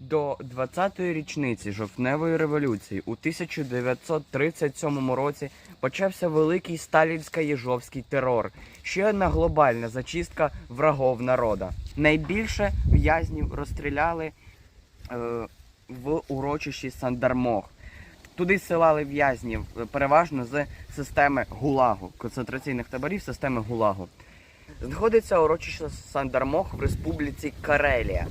До 20-ї річниці жовтневої революції у 1937 році почався великий сталінсько-єжовський терор. Ще одна глобальна зачистка врагов народа. Найбільше в'язнів розстріляли е, в урочищі Сандармох. Туди силали в'язнів е, переважно з системи ГУЛАГу, концентраційних таборів системи ГУЛАГу. Знаходиться урочище Сандармох в Республіці Карелія.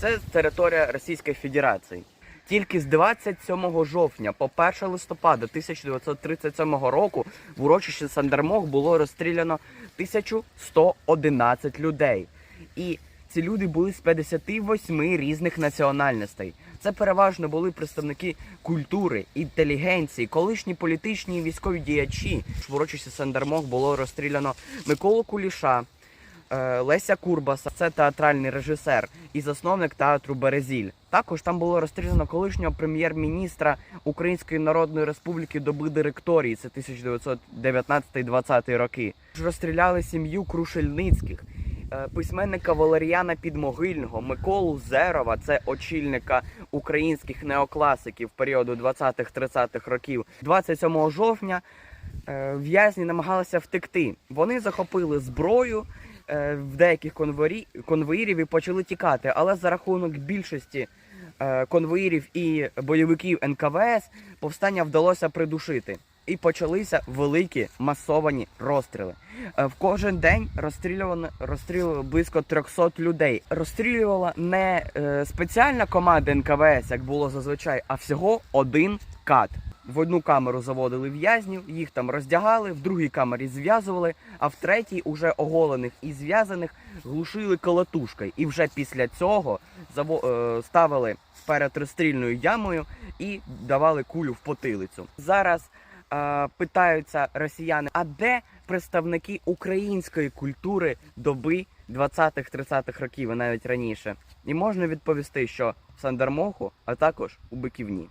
Це територія Російської Федерації. Тільки з 27 жовтня по 1 листопада 1937 року в урочищі Сандармох було розстріляно 1111 людей. І ці люди були з 58 різних національностей. Це переважно були представники культури, інтелігенції, колишні політичні і військові діячі. В урочищі Сандармох було розстріляно Миколу Куліша, Леся Курбаса, це театральний режисер і засновник театру Березіль. Також там було розстріляно колишнього прем'єр-міністра Української Народної Республіки доби директорії, це 1919-20 роки. Розстріляли сім'ю Крушельницьких, е, письменника Валеріана Підмогильного, Миколу Зерова, це очільника українських неокласиків періоду 20-30-х років. 27 жовтня е, в'язні намагалися втекти. Вони захопили зброю е, в деяких конвої- конвоїрів і почали тікати. Але за рахунок більшості е, конвоїрів і бойовиків НКВС повстання вдалося придушити. І почалися великі масовані розстріли. Е, В кожен день розстрілювано розстрілювали близько 300 людей. Розстрілювала не е, спеціальна команда НКВС, як було зазвичай, а всього один кат. В одну камеру заводили в'язнів, їх там роздягали, в другій камері зв'язували, а в третій уже оголених і зв'язаних глушили колотушкою. І вже після цього е, ставили перед розстрільною ямою і давали кулю в потилицю. Зараз е, питаються росіяни, а де представники української культури доби 20-30-х років, і навіть раніше? І можна відповісти, що в Сандармоху, а також у Биківні.